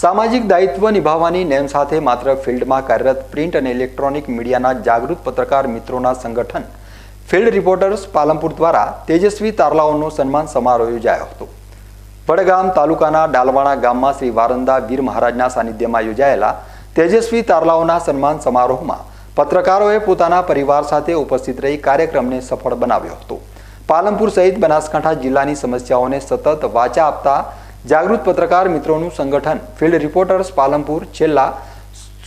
સામાજિક દાયિત્વ નિભાવવાની નેમ સાથે માત્ર ફિલ્ડમાં કાર્યરત પ્રિન્ટ અને ઇલેક્ટ્રોનિક મીડિયાના જાગૃત પત્રકાર મિત્રોના સંગઠન ફિલ્ડ રિપોર્ટર્સ પાલનપુર દ્વારા તેજસ્વી તારલાઓનો સન્માન સમારોહ યોજાયો હતો. વડગામ તાલુકાના ડાલવાણા ગામમાં શ્રી વારંદા વીર મહારાજના સાનિધ્યમાં યોજાયેલા તેજસ્વી તારલાઓના સન્માન સમારોહમાં પત્રકારોએ પોતાના પરિવાર સાથે ઉપસ્થિત રહી કાર્યક્રમને સફળ બનાવ્યો હતો. પાલનપુર સહિત બનાસકાંઠા જિલ્લાની સમસ્યાઓને સતત વાચા આપતા જાગૃત પત્રકાર મિત્રોનું સંગઠન. ફિલ્ડ રિપોર્ટર્સ પાલનપુર છેલ્લા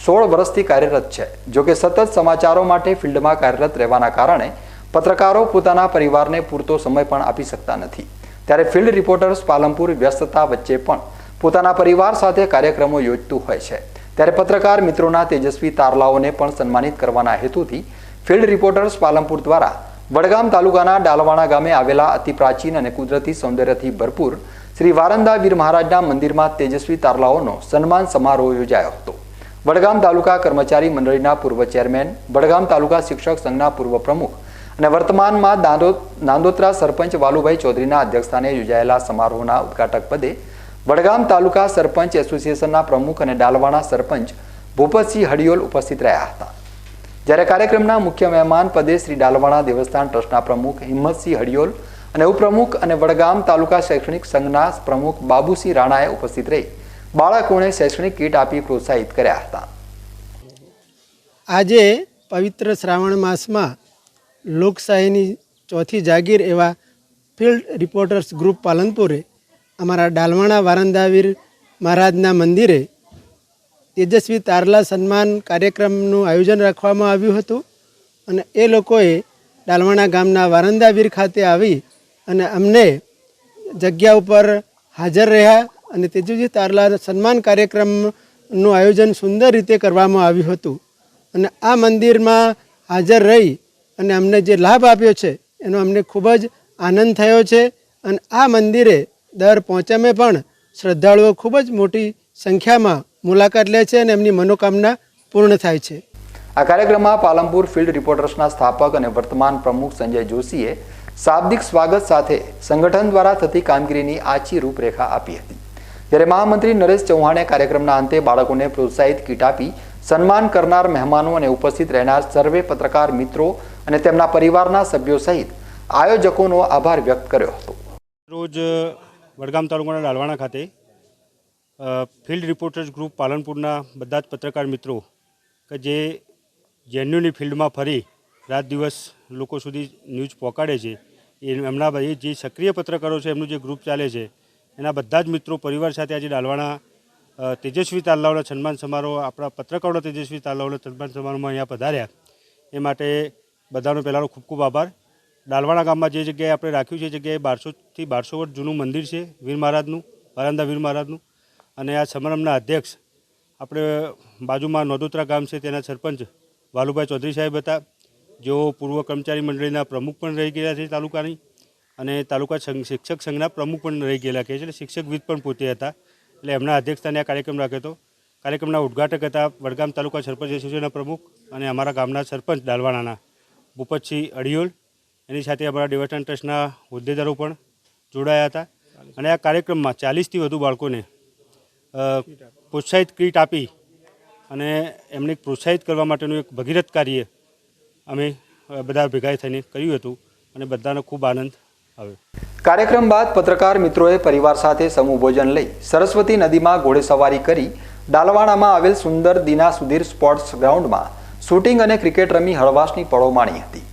સોળ વર્ષથી કાર્યરત છે. જોકે સતત સમાચારો માટે ફિલ્ડમાં કાર્યરત રહેવાના કારણે પત્રકારો પોતાના પરિવારને પૂરતો સમય પણ આપી શકતા નથી. ત્યારે ફિલ્ડ રિપોર્ટર્સ પાલનપુર વ્યસ્તતા વચ્ચે પણ પોતાના પરિવાર સાથે કાર્યક્રમો યોજતું હોય છે. ત્યારે પત્રકાર મિત્રોના તેજસ્વી તારલાઓને પણ સન્માનિત કરવાના હેતુથી ફિલ્ડ રિપોર્ટર્સ પાલનપુર દ્વારા વડગામ તાલુકાના ડાલવાણા ગામે આવેલા અતિ પ્રાચીન અને કુદરતી સૌંદર્યથી ભરપૂર શ્રી વારંદા વીર મહારાજના મંદિરમાં તેજસ્વી તારલાઓનો સન્માન સમારોહ યોજાયો હતો. વડગામ તાલુકા કર્મચારી મંડળીના પૂર્વ ચેરમેન, વડગામ તાલુકા શિક્ષક સંઘના પૂર્વ પ્રમુખ અને વર્તમાનમાં નાંદોત્રા સરપંચ વાલુભાઈ ચૌધરીના અધ્યક્ષસ્થાને યોજાયેલા સમારોહના ઉદ્ઘાટક પદે વડગામ તાલુકા સરપંચ એસોસિએશનના પ્રમુખ અને ડાલવાણા સરપંચ ભૂપતસિંહ હડિયોલ ઉપસ્થિત રહ્યા હતા. જ્યારે કાર્યક્રમના મુખ્ય મહેમાન પદે શ્રી ડાલવાણા દેવસ્થાન ટ્રસ્ટના પ્રમુખ હિંમતસિંહ હડિયોલ અને ઉપપ્રમુખ અને વડગામ તાલુકા શૈક્ષણિક સંઘના પ્રમુખ બાબુસિંહ રાણાએ ઉપસ્થિત રહી બાળકોને શૈક્ષણિક કીટ આપી પ્રોત્સાહિત કર્યા હતા. આજે પવિત્ર શ્રાવણ માસમાં લોકશાહીની ચોથી જાગીર એવા ફિલ્ડ રિપોર્ટર્સ ગ્રુપ પાલનપુરે અમારા ડાલવાણા વારંદાવીર મહારાજના મંદિરે તેજસ્વી તારલા સન્માન કાર્યક્રમનું આયોજન રાખવામાં આવ્યું હતું અને એ લોકોએ ડાલવાણા ગામના વારંદાવીર ખાતે આવી અને અમને જગ્યા ઉપર હાજર રહ્યા અને તેજુજી તારલા સન્માન કાર્યક્રમનું આયોજન સુંદર રીતે કરવામાં આવ્યું હતું. અને આ મંદિરમાં હાજર રહી અને અમને જે લાભ આપ્યો છે, એનો અમને ખૂબ જ આનંદ થયો છે અને આ મંદિરે દર પહોંચમે પણ શ્રદ્ધાળુઓ ખૂબ જ મોટી સંખ્યામાં મુલાકાત લે છે અને એમની મનોકામના પૂર્ણ થાય છે. આ કાર્યક્રમમાં પાલનપુર ફિલ્ડ રિપોર્ટર્સના સ્થાપક અને વર્તમાન પ્રમુખ સંજય જોશીએ શાબ્દિક સ્વાગત સાથે સંગઠન દ્વારા થતી કામગીરીની આછી રૂપરેખા આપી હતી. જ્યારે મહામંત્રી નરેશ ચૌહાણે કાર્યક્રમના અંતે બાળકોને પ્રોત્સાહિત કીટ આપી, સન્માન કરનાર મહેમાનો અને ઉપસ્થિત રહેનાર સર્વે પત્રકાર મિત્રો અને તેમના પરિવારના સભ્યો સહિત આયોજકોનો આભાર વ્યક્ત કર્યો હતો. રોજ વડગામ તાલુકાના ડાલવાણા ખાતે ફિલ્ડ રિપોર્ટર્સ ગ્રુપ પાલનપુરના બધા જ પત્રકાર મિત્રો કે જે જેન્યુની ફિલ્ડમાં ફરી રાત દિવસ લોકો સુધી ન્યૂઝ પહોંચાડે છે એ એમના એ જે સક્રિય પત્રકારો છે, એમનું જે ગ્રુપ ચાલે છે, એના બધા જ મિત્રો પરિવાર સાથે આજે ડાલવાણા તેજસ્વી તાલાવના સન્માન સમારોહ, આપણા પત્રકારોના તેજસ્વી તાલાવના સન્માન સમારોહમાં અહીંયા પધાર્યા. એ માટે બધાનો પહેલાંનો ખૂબ ખૂબ આભાર. ડાલવાણા ગામમાં જે જગ્યાએ આપણે રાખ્યું છે જગ્યાએ બારસોથી બારસો વર્ષ જૂનું મંદિર છે, વીર મહારાજનું વરાંદા વીર મહારાજનું. અને આ સમારંભના અધ્યક્ષ આપણે બાજુમાં નોદોત્રા ગામ છે, તેના સરપંચ વાલુભાઈ ચૌધરી સાહેબ હતા. જેઓ પૂર્વ કર્મચારી મંડળીના પ્રમુખ પણ રહી ગયેલા છે તાલુકાની અને તાલુકા શિક્ષક સંઘના પ્રમુખ પણ રહી ગયેલા છે એટલે શિક્ષકવિદ પણ પોતે હતા. એટલે એમના અધ્યક્ષસ્થાને આ કાર્યક્રમ રાખ્યો હતો. કાર્યક્રમના ઉદ્ઘાટક હતા વડગામ તાલુકા સરપંચ એસોસિએશનના પ્રમુખ અને અમારા ગામના સરપંચ ડાલવાણાના ભૂપતસિંહ અડિયોલ. એની સાથે અમારા દેવસ્થાન ટ્રસ્ટના હોદ્દેદારો પણ જોડાયા હતા. અને આ કાર્યક્રમમાં ચાલીસથી વધુ બાળકોને પ્રોત્સાહિત કીટ આપી અને એમને પ્રોત્સાહિત કરવા માટેનું એક ભગીરથ કાર્ય અમે બધા ભેગા થઈને કર્યું હતું અને બધાનો ખૂબ આનંદ આવ્યો. કાર્યક્રમ બાદ પત્રકાર મિત્રોએ પરિવાર સાથે સમૂહ ભોજન લઈ સરસ્વતી નદીમાં ઘોડેસવારી કરી ડાલવાણામાં આવેલ સુંદર દીના સુધીર સ્પોર્ટ્સ ગ્રાઉન્ડમાં શૂટિંગ અને ક્રિકેટ રમી હળવાશની પળો માણી હતી.